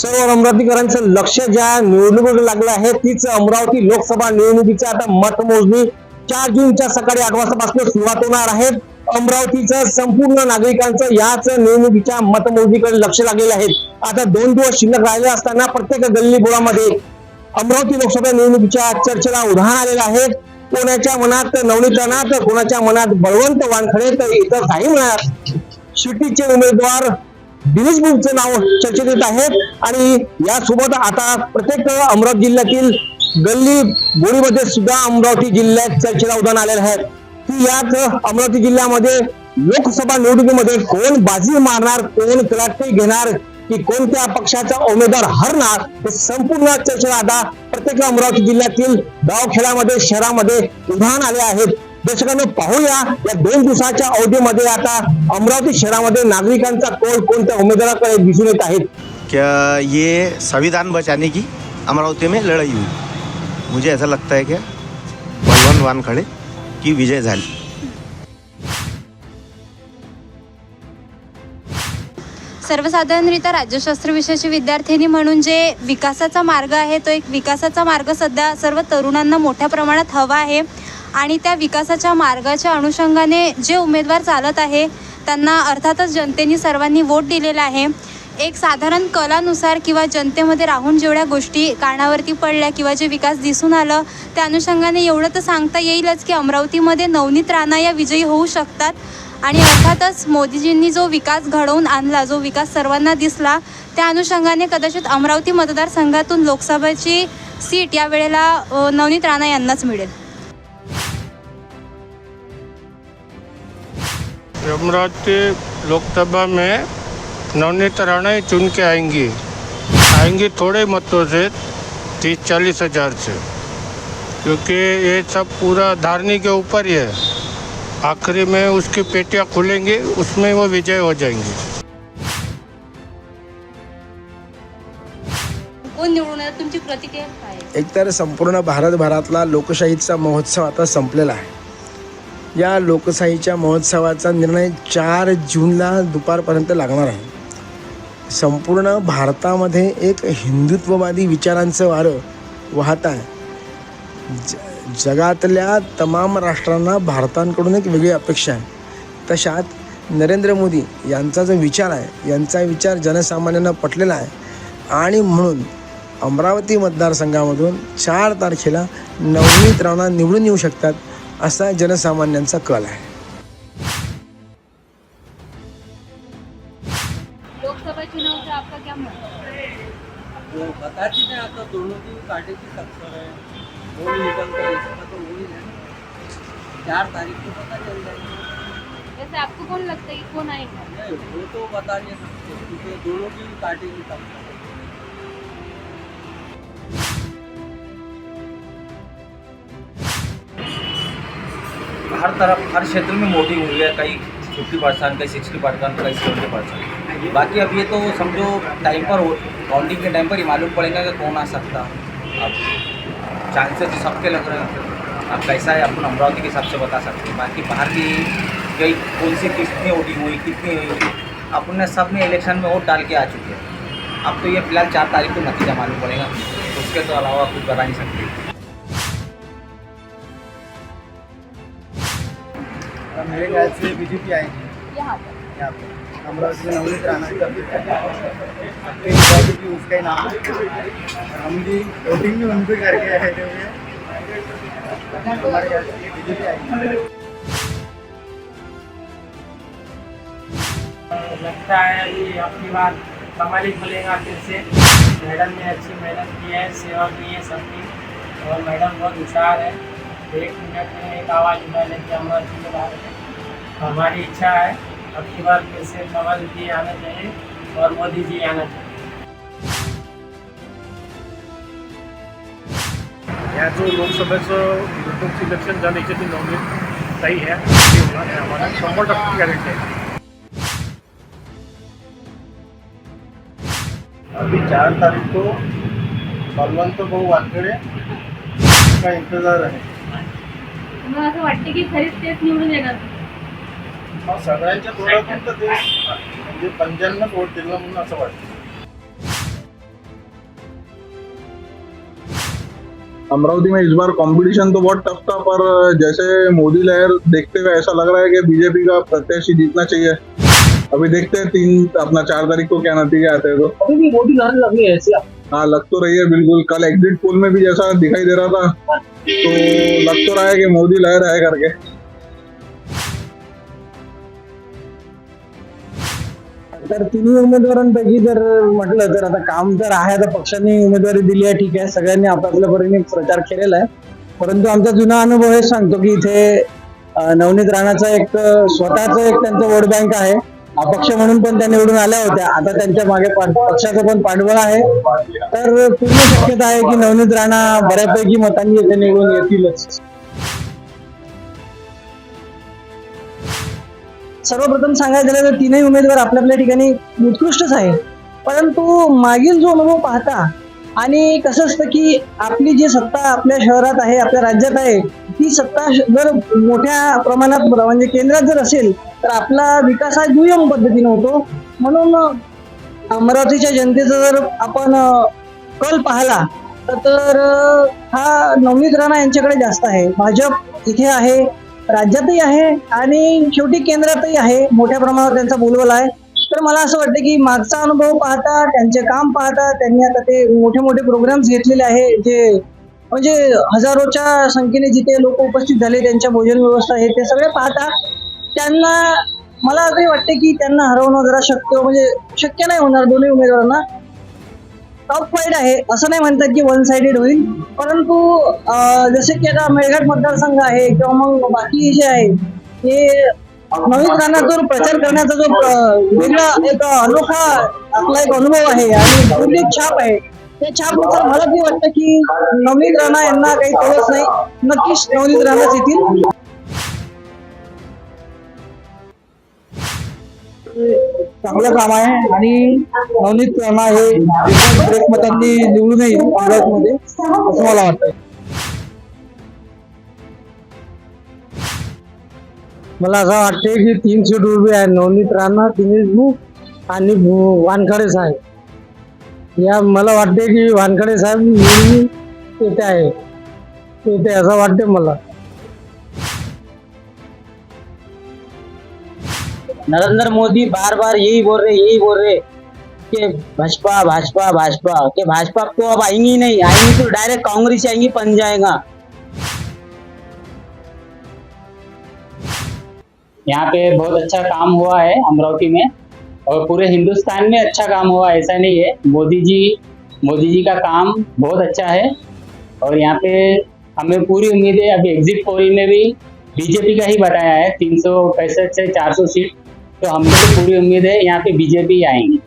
सर्व अमरावतीकरांचं लक्ष ज्या निवडणुकीकडे लागलं आहे तीच अमरावती लोकसभा निवडणुकीची आता मतमोजणी. चार जूनच्या सकाळी आठ वाजतापासून सुरुवात होणार आहे. अमरावतीचं संपूर्ण नागरिकांचं याच निवडणुकीच्या मतमोजणीकडे लक्ष लागलेलं आहे. आता दोन दिवस शिल्लक राहिले असताना प्रत्येक गल्ली बोळामध्ये अमरावती लोकसभा निवडणुकीच्या चर्चेला उधाण आलेलं आहे. कोणाच्या मनात नवनीत तर कोणाच्या मनात बळवंत वानखडे तर इतर काही म्हणा. शिटीचे उमेदवार दिनेश बुबचं नाव चर्चेत येत आहेत आणि यासोबत आता प्रत्येक अमरावती जिल्ह्यातील गल्ली बोळीमध्ये सुद्धा अमरावती जिल्ह्यात चर्चेला उदाहरण आलेलं आहे. की याच अमरावती जिल्ह्यामध्ये लोकसभा निवडणुकीमध्ये कोण बाजी मारणार कोण तलाठी घेणार की कोणत्या पक्षाचा उमेदवार हरणार हे संपूर्ण चर्चेला आता प्रत्येक अमरावती जिल्ह्यातील गावखेड्यामध्ये शहरामध्ये उदाहरण आले आहेत. दर्शकांनो पाहूया या दोन दिवसाच्या अवधीमध्ये आता अमरावती शहरामध्ये नागरिकांचा कौल कोणत्या उमेदवाराकडे दिसून येत आहेत क्या ये संविधान बचाने की अमरावती में लड़ाई हुई? मुझे ऐसा लगता है कि बलवंत वानखड़े की विजय झाली। सर्वसाधारणरित्या राज्यशास्त्र विषयाची विद्यार्थिनी म्हणून जे विकासाचा मार्ग आहे तो एक विकासाचा मार्ग सध्या सर्व तरुणांना मोठ्या प्रमाणात हवा आहे. आणि त्या विकासाच्या मार्गाच्या अनुषंगाने जे उमेदवार चालत आहे त्यांना अर्थातच जनतेने सर्वांनी वोट दिलेला आहे. एक साधारण कलानुसार किंवा जनतेमध्ये राहून जेवढ्या गोष्टी कानावरती पडल्या किंवा जे विकास दिसून आलं त्या अनुषंगाने एवढं तर सांगता येईलच की अमरावतीमध्ये नवनीत राणा या विजयी होऊ शकतात. आणि अर्थातच मोदीजींनी जो विकास घडवून आणला जो विकास सर्वांना दिसला त्या अनुषंगाने कदाचित अमरावती मतदारसंघातून लोकसभेची सीट या वेळेला नवनीत राणा यांनाच मिळेल. अमरावती लोकसभा में नवनीत राणा ही चुन के आएंगी। आएंगी थोड़े मतों से तीस चालीस हजार से। क्योंकि ये सब पूरा धारनी के ऊपर ही है। आखिरी में उसकी पेटियां खुलेंगी उसमें वो विजय हो जाएंगी। कोण निवडून येणार? तुमची प्रतिक्रिया काय आहे? एकतर संपूर्ण भारतभरातला लोकशाहीचा महोत्सव आता संपलेला आहे. या लोकशाहीच्या महोत्सवाचा निर्णय चार जूनला दुपारपर्यंत लागणार आहे. संपूर्ण भारतामध्ये एक हिंदुत्ववादी विचारांचं वारं वाहत आहे. ज जगातल्या तमाम राष्ट्रांना भारतांकडून एक वेगळी अपेक्षा आहे. तशात नरेंद्र मोदी यांचा जो विचार आहे यांचा विचार जनसामान्यांना पटलेला आहे. आणि म्हणून अमरावती मतदारसंघामधून चार तारखेला नवनीत राणा निवडून येऊ शकतात. असा जनसामान्यांचा कल आहे. लोकसभा चुनाव से आपका क्या मत? है? वो बताती नहीं आता दोनों की पार्टी की टक्कर है वो निकलता है इसका तो वही है चार तारीख को पता चल जाएगा। वैसे आपको कौन लगता है कि कौन आएगा? नहीं वो तो बता नहीं सकते क्योंकि दोनों की पार्टी की टक्कर हर तरफ़, हर क्षेत्र में मोदी हुई है, कई फिफ्टी परसेंट कई सिक्सटी परसेंट कई सेवेंटी परसेंट बाकी अब ये तो समझो टाइम पर काउंटिंग के टाइम पर ही मालूम पड़ेगा कि कौन आ सकता। अब चांसेस सबके लग रहे हैं। अब कैसा है, अपन अमरावती के हिसाब से बता सकते हैं। बाकी बाहर की कई, कौन सी कितनी वोटिंग हुई, कितनी हुई, अपन सबने इलेक्शन में वोट डाल के आ चुके हैं। अब तो ये फ़िलहाल चार तारीख को नतीजा मालूम पड़ेगा। उसके तो अलावा कुछ बता नहीं सकते। मेरे ख्याल से बीजेपी आएगी। यहाँ पर। अमरावती में नवनीत राणा की उसका ही नाम है। हम भी वोटिंग भी उन पे करके आए हुए हमारे ख्याल से बीजेपी आएगी। लगता है कि अपनी बार कमल ही खुलेगा फिर से। मैडम ने अच्छी मेहनत की है सेवा की है सबकी। और मैडम बहुत होशियार है। एक मिनट में एक आवाज़ उठा लेके अमरावती के बारे में हमारी इच्छा है अब की बार फिर से कमल जी आना चाहिए और मोदी जी आना चाहिए। या जो लोकसभेचं निवडणूक इलेक्शन झालं याच्यातील नवनीत ताई ह्या ते होणार आहे आम्हाला शंभर टक्के गॅरंटी आहे. अभी चार तारीख को बलवंत भाऊ वानखेड़े का इंतजार आहे. मला असं वाटतं की खरीच तेच निवडून येणार? अमरावती में इस बार कंपटीशन तो बहुत टफ था पर जैसे मोदी लहर देखते हुए ऐसा लग रहा है कि बीजेपी का प्रत्याशी जीतना चाहिए। अभी देखते हैं तीन अपना चार तारीख को क्या नतीजे आते हैं तो। अभी भी मोदी लहर लग रही है ऐसे। हाँ लग तो रही है बिल्कुल। कल एग्जिट पोल में भी जैसा दिखाई दे रहा था हाँ। तो लग तो रहा है कि मोदी लहर है करके। तर तिन्ही उमेदवारांपैकी जर म्हटलं तर आता काम तर आहे आता पक्षांनी उमेदवारी दिली आहे ठीक आहे. सगळ्यांनी आपापल्या परीने प्रचार केलेला आहे. परंतु आमचा जुना अनुभव हे सांगतो की इथे नवनीत राणाचा एक स्वतःच एक त्यांचं वोट बँक आहे. अपक्ष म्हणून पण त्या निवडून आल्या होत्या. आता त्यांच्या मागे पक्षाचं पण पाठबळ आहे. तर पूर्ण शक्यता आहे की नवनीत राणा बऱ्यापैकी मतांनी इथे निवडून येतीलच. सर्वप्रथम सांगायचं झालं तर तीनही उमेदवार आपल्या आपल्या ठिकाणी उत्कृष्टच आहे. परंतु मागील जो अनुभव पाहता आणि कसं असतं की आपली जी सत्ता आपल्या शहरात आहे आपल्या राज्यात आहे ती सत्ता श- जर मोठ्या प्रमाणात म्हणजे केंद्रात जर असेल तर आपला विकास हा दुय्यम पद्धतीने होतो. म्हणून अमरावतीच्या जनतेचा जर आपण कल पाहिला तर- हा नवनीत राणा यांच्याकडे जास्त आहे. भाजप इथे आहे. राज्यातही आहे आणि शेवटी केंद्रातही आहे. मोठ्या प्रमाणावर त्यांचा बोलवला आहे. तर मला असं वाटतं की मागचा अनुभव पाहता त्यांचे काम पाहता त्यांनी आता ते मोठे मोठे प्रोग्राम्स घेतलेले आहे. जे म्हणजे हजारोच्या संख्येने जिथे लोक उपस्थित झाले त्यांच्या भोजन व्यवस्था आहे ते सगळे पाहता त्यांना मला असंही वाटते की त्यांना हरवणं जरा शक्य म्हणजे शक्य नाही होणार दोन्ही उमेदवारांना. टॉप फाईट आहे. असं नाही म्हणतात की वन साइडेड होईल. परंतु जसे की आता मेळघाट मतदारसंघ आहे किंवा मग बाकी जे आहे हे नवीन राणा प्रचार करण्याचा जो वेगळा एक अनोखा आपला एक अनुभव आहे आणि एक छाप आहे. त्या छापनुसार मला ते वाटतं की नवनीत राणा यांना काही कळत नाही. नक्कीच नवनीत राणाच येतील. चांगलं काम आहे आणि नवनीत राणा हे मतांनी निवडून येईल मध्ये असं मला वाटतं मला असं वाटते की तीन सीट उभी आहे नवनीत राणा दिनेश बुक आणि वानखडे साहेब. या मला वाटते की वानखडे साहेब नेहमी येते आहे. येते असं वाटते मला. नरेंद्र मोदी बार बार यही बोल रहे, यही बोल रहे कि भाजपा भाजपा भाजपा, कि भाजपा तो अब आएँगी नहीं, आएँगी तो डायरेक्ट कांग्रेस आएँगी, बन जाएगा। यहाँ पे बहुत अच्छा काम हुआ है अमरावती में, और पूरे हिंदुस्तान में अच्छा काम हुआ ऐसा नहीं है। मोदी जी मोदी जी का काम बहुत अच्छा है, और यहाँ पे हमें पूरी उम्मीद है अभी एग्जिट पोल में भी बीजेपी का ही बताया है, तीन सौ पैंसठ से चार सौ सीट। तो हमको पूरी उम्मीद है यहाँ पे बीजेपी आएंगी।